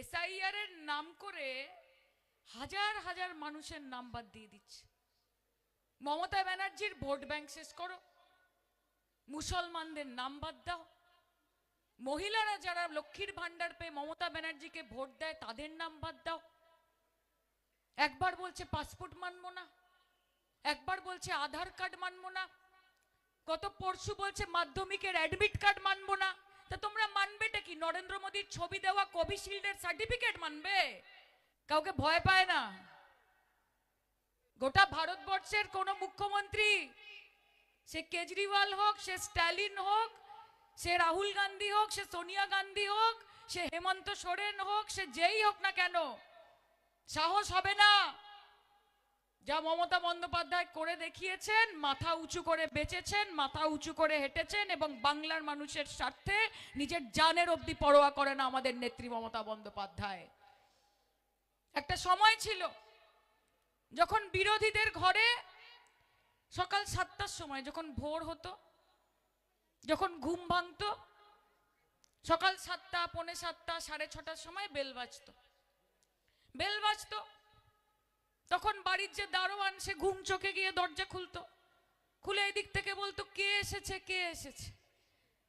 SIR এর নাম করে হাজার হাজার মানুষের নাম বাদ দিয়ে দিচ্ছে। মমতা ব্যানার্জির ভোট ব্যাংক শেষ করো। মুসলমানদের নাম বাদ দাও। মহিলারা যারা লক্ষ্মীর ভান্ডার পেয়ে মমতা ব্যানার্জিকে ভোট দেয়, তাদের নাম বাদ দাও। একবার বলছে পাসপোর্ট মানবো না। একবার বলছে আধার কার্ড মানবো না। গত পরশু বলছে মাধ্যমিকের অ্যাডমিট কার্ড মানবো না। তা তোমরা মানবেটা কি? নরেন্দ্র মোদীর ছবি দেওয়া কোভিশিল্ডের সার্টিফিকেট মানবে? কাউকে ভয় পায় না? গোটা ভারতবর্ষের কোন মুখ্যমন্ত্রী, সে কেজরিওয়াল হোক, সে স্ট্যালিন হোক, সে রাহুল গান্ধী হোক, সে সোনিয়া গান্ধী হোক, সে হেমন্ত সোরেন হোক, সে যেই হোক না কেন, সাহস হবে না। যা মমতা বন্দ্যোপাধ্যায় করে দেখিয়েছেন, মাথা উঁচু করে বেঁচেছেন, মাথা উঁচু করে হেঁটেছেন এবং বাংলার মানুষের স্বার্থে নিজের জানের অবধি পরোয়া করে না আমাদের নেত্রী মমতা বন্দ্যোপাধ্যায়। একটা সময় ছিল যখন বিরোধীদের ঘরে সকাল সাতটার সময় যখন ভোর হতো, যখন ঘুম ভাঙতো, সকাল সাতটা, পৌনে সাতটা, সাড়ে ছটার সময় বেল বাজতো। বেল বাজতো তখন বাড়ির যে দারোয়ান, সে ঘুম চোখে গিয়ে দরজা খুলতো। খুলে এই দিক থেকে বলতো, কে এসেছে? কে এসেছে?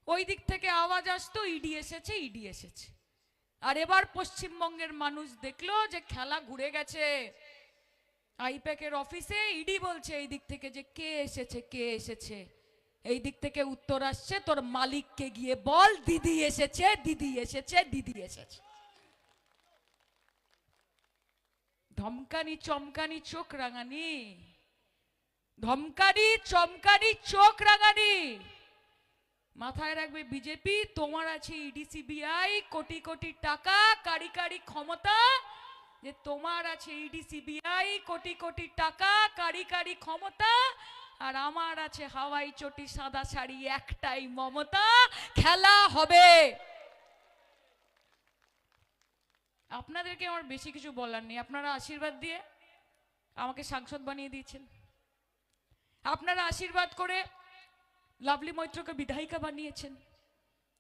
ওই দিক থেকে আওয়াজ আসতো, ইডি এসেছে ইডি এসেছে। আর এবার পশ্চিমবঙ্গের মানুষ দেখল যে খেলা ঘুরে গেছে। আইপ্যাকের অফিসে ইডি বলছে, এই দিক থেকে যে কে এসেছে কে এসেছে? এই দিক থেকে উত্তর আসছে, তোর মালিককে গিয়ে বল, দিদি এসেছে দিদি এসেছে দিদি এসেছে। ধমকানি চমকানি চোখ রাঙানি। ধমকানি চমকানি চোখ রাঙানি। মাথায় রাখবে বিজেপি, তোমার আছে ইডি, সিবিআই, কোটি কোটি টাকা, কারি কারি ক্ষমতা, যে তোমার আছে ইডি, সিবিআই, কোটি কোটি টাকা, কারি কারি ক্ষমতা, আর আমার আছে হাওয়াই চটি, সাদা শাড়ি, একটাই মমতা, খেলা হবে। আপনাদেরকে আমার বেশি কিছু বলার নেই। আপনারা আশীর্বাদ দিয়ে আমাকে সাংসদ বানিয়ে দিয়েছেন। আপনারা আশীর্বাদ করে লাভলি মৈত্রকে বিধায়িকা বানিয়েছেন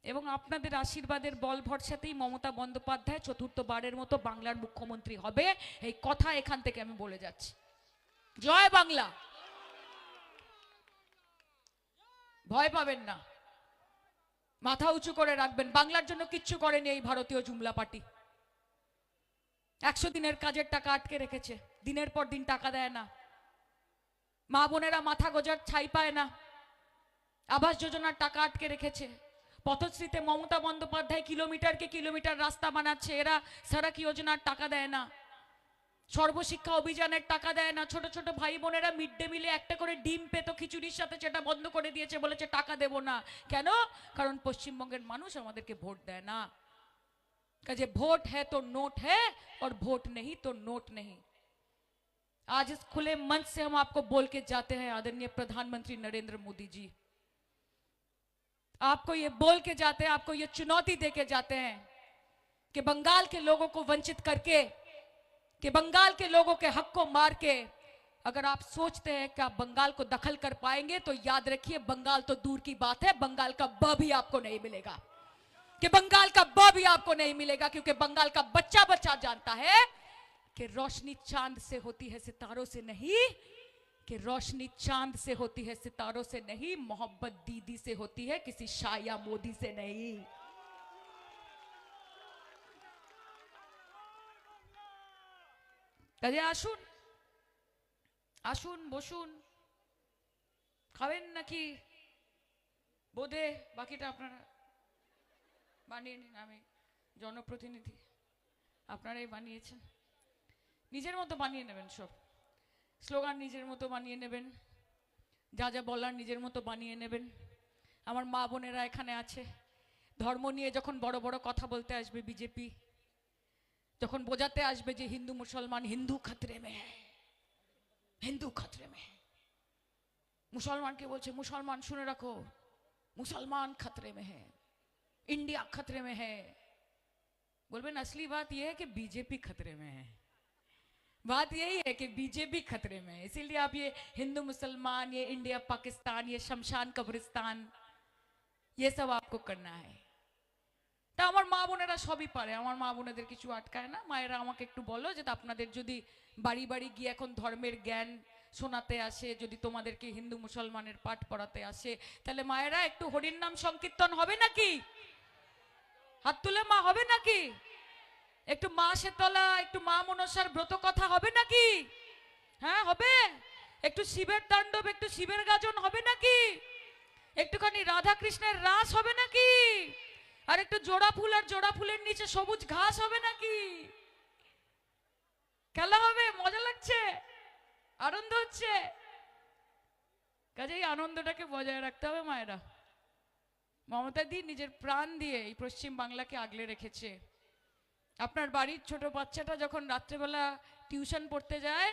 এবং আপনাদের আশীর্বাদের বল ভরসাতেই মমতা বন্দ্যোপাধ্যায় চতুর্থবারের মতো বাংলার মুখ্যমন্ত্রী হবে। এই কথা এখান থেকে আমি বলে যাচ্ছি। জয় বাংলা। ভয় পাবেন না। মাথা উঁচু করে রাখবেন। বাংলার জন্য কিচ্ছু করেনি এই ভারতীয় জুমলা পার্টি। একশো দিনের কাজের টাকা আটকে রেখেছে। দিনের পর দিন টাকা দেয় না। মা বোনেরা মাথা গোজার ছাই পায় না। আবাস যোজনার টাকা আটকে রেখেছে। পথশ্রীতে মমতা বন্দ্যোপাধ্যায় কিলোমিটারকে কিলোমিটার রাস্তা বানাচ্ছে। এরা সড়ক যোজনার টাকা দেয় না। সর্বশিক্ষা অভিযানের টাকা দেয় না। ছোট ছোট ভাই বোনেরা মিড ডে মিলে একটা করে ডিম, পেত, খিচুড়ির সাথে সেটা বন্ধ করে দিয়েছে বলেছে, টাকা দেব না। কেন? কারণ পশ্চিমবঙ্গের মানুষ আমাদেরকে ভোট দেয় না। कहे वोट है तो नोट है और वोट नहीं तो नोट नहीं. आज इस खुले मंच से हम आपको बोल के जाते हैं, आदरणीय प्रधानमंत्री नरेंद्र मोदी जी। आपको ये बोल के जाते हैं, आपको ये चुनौती दे के जाते हैं कि बंगाल के लोगों को वंचित करके, कि बंगाल के लोगों के हक को मार के अगर आप सोचते हैं कि आप बंगाल को दखल कर पाएँगे तो याद रखिए, बंगाल तो दूर की बात है, बंगाल का ब भी आपको नहीं मिलेगा। कि बंगाल का ब भी आपको नहीं मिलेगा क्योंकि बंगाल का बच्चा बच्चा जानता है कि रोशनी चांद से होती है सितारों से नहीं कि रोशनी चांद से होती है सितारों से नहीं मोहब्बत दीदी से होती है किसी शाह या मोदी से नहीं কাজে আসুন আসুন বসুন খাবেন নাকি বোধে বাকিটা আপনারা বানিয়ে নিন, আমি জনপ্রতিনিধি। আপনারাই বানিয়েছেন। নিজের মতো বানিয়ে নেবেন সব। স্লোগান নিজের মতো বানিয়ে নেবেন। যা যা বলার নিজের মতো বানিয়ে নেবেন। আমার মা বোনেরা এখানে আছে। ধর্ম নিয়ে যখন বড় বড় কথা বলতে আসবে বিজেপি, যখন বোঝাতে আসবে যে হিন্দু মুসলমান, হিন্দু খাতরে মে হিন্দু খাতরে মে মুসলমানকে বলছে, মুসলমান শুনে রাখো। মুসলমান খাতরে মে হ্যাঁ इंडिया खतरे में है बोलबे असली बात यह है कि बीजेपी खतरे में है बात यही है कि बीजेपी खतरे में है इसीलिए आप ये हिंदू मुसलमान ये इंडिया पाकिस्तान ये शमशान कब्रिस्तान ये सब आपको करना है তা আমার মা বোনেরা সবই পারে আমার মা বোনেদের কিছু আটকায় না মায়েরা আমাকে একটু বলো যে তা আপনাদের যদি বাড়ি বাড়ি গিয়ে এখন ধর্মের জ্ঞান শোনাতে আসে যদি তোমাদেরকে হিন্দু মুসলমানের পাঠ পড়াতে আসে তাহলে মায়েরা একটু হরির নাম সংকীর্তন হবে নাকি হাত তুলে মা, হবে নাকি? একটু মা শেতলা একটু মা মনসার ব্রত কথা হবে নাকি? হ্যাঁ হবে? একটু শিবের তাণ্ডব, একটু শিবের গাজন হবে নাকি? একটুখানি রাধা কৃষ্ণের রাস হবে নাকি? আর একটু জোড়া ফুল আর জোড়া ফুলের নিচে সবুজ ঘাস হবে নাকি? খেলা হবে, মজা লাগছে? আনন্দ হচ্ছে? কাজেই আনন্দটাকে বজায় রাখতে হবে মায়েরা। মমতা দি নিজের প্রাণ দিয়ে এই পশ্চিম বাংলাকে আগলে রেখেছে। আপনার বাড়ির ছোট বাচ্চাটা যখন রাত্রেবেলা টিউশন পড়তে যায়,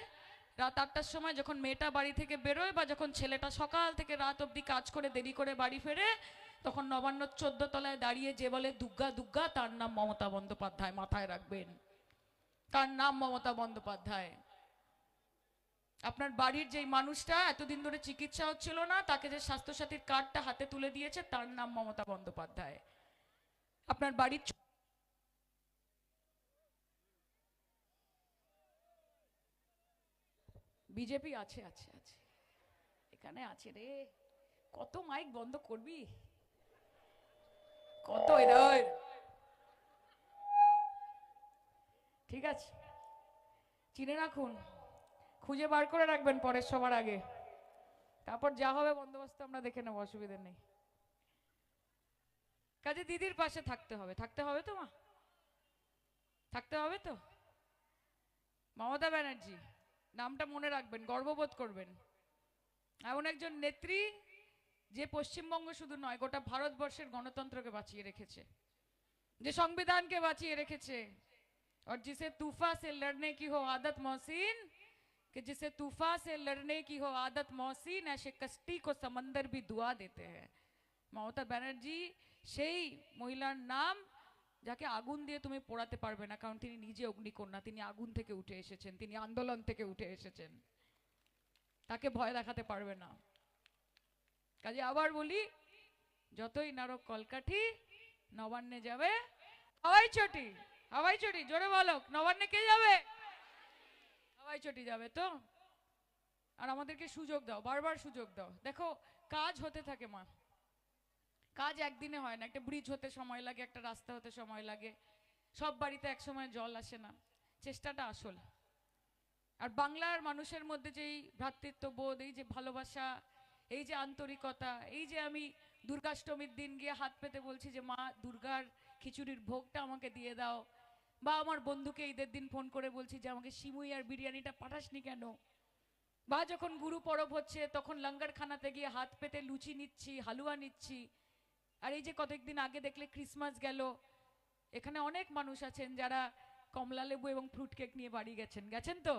রাত আটটার সময় যখন মেয়েটা বাড়ি থেকে বেরোয় বা যখন ছেলেটা সকাল থেকে রাত অবধি কাজ করে, দেরি করে বাড়ি ফেরে, তখন নবান্ন চোদ্দ তলায় দাঁড়িয়ে যে বলে, দুগ্গা দুগ্গা, তার নাম মমতা বন্দ্যোপাধ্যায় মাথায় রাখবেন। তার নাম মমতা বন্দ্যোপাধ্যায়। আপনার বাড়ির যেই মানুষটা এতদিন ধরে চিকিৎসা হচ্ছিল না, তাকে যে স্বাস্থ্যসাথীর কার্ডটা হাতে তুলে দিয়েছে, তার নাম মমতা বন্দ্যোপাধ্যায়। আপনার বাড়ির বিজেপি আছে আছে আছে। এখানে আছে রে। কত মাইক বন্ধ করবি? কত ঠিক আছে। চিনে রাখুন। খুঁজে বার করে রাখবেন পরের সবার আগে তারপর যা হবে বন্দোবস্ত আমরা দেখে নেবো অসুবিধা নেই কাজে দিদির পাশে থাকতে হবে থাকতে হবে তো মা থাকতে হবে তো মমতা ব্যানার্জি নামটা মনে রাখবেন গর্ববোধ করবেন এমন একজন নেত্রী যে পশ্চিমবঙ্গ শুধু নয় গোটা ভারতবর্ষের গণতন্ত্রকে বাঁচিয়ে রেখেছে যে সংবিধানকে বাঁচিয়ে রেখেছে और जिसे तूफा से लड़ने की हो आदत मोहसिन कि जिसे तूफा से लड़ने की हो आदत मोहसिन ऐसे कष्टी को समंदर भी दुआ देते हैं মমতা ব্যানার্জি সেই মহিলার নাম যাকে আগুন দিয়ে তুমি পোড়াতে পারবে না কারণ তিনি নিজে অগ্নিকন্যা তিনি আগুন থেকে উঠে এসেছেন তিনি আন্দোলন থেকে উঠে এসেছেন তাকে ভয় দেখাতে পারবে না কাজে আবার বলি যতই নারক কলকাঠি নবান্নে যাবে হাওয়াই চটি হাওয়াই চটি জোরে বলো নবান্নে কে যাবে হাওয়াই চটি যাবে তো? আর আমাদেরকে সুযোগ দাও, বারবার সুযোগ দাও। দেখো, কাজ হতে থাকে মা। কাজ একদিনে হয় না, একটা ব্রিজ হতে সময় লাগে, একটা রাস্তা হতে সময় লাগে। সব বাড়িতে এক সময় জল আসে না। চেষ্টাটা আসল। আর বাংলার মানুষের মধ্যে যেই ভ্রাতৃত্ববোধ, এই যে ভালোবাসা, এই যে আন্তরিকতা, এই যে আমি দুর্গাষ্টমীর দিন গিয়ে হাত পেতে বলছি যে, মা, দুর্গার খিচুড়ির ভোগটা আমাকে দিয়ে দাও। বা আমার বন্ধুকে ঈদের দিন ফোন করে বলছি যে, আমাকে সিমুই আর বিরিয়ানিটা পাঠাসনি কেন? বা যখন গুরু পরব হচ্ছে, তখন লঙ্গারখানাতে গিয়ে হাত পেতে লুচি নিচ্ছি, হালুয়া নিচ্ছি। আর এই যে কতদিন আগে দেখলে ক্রিসমাস গেল, এখানে অনেক মানুষ আছেন যারা কমলা লেবু এবং ফ্রুট কেক নিয়ে বাড়ি গেছেন। গেছেন তো?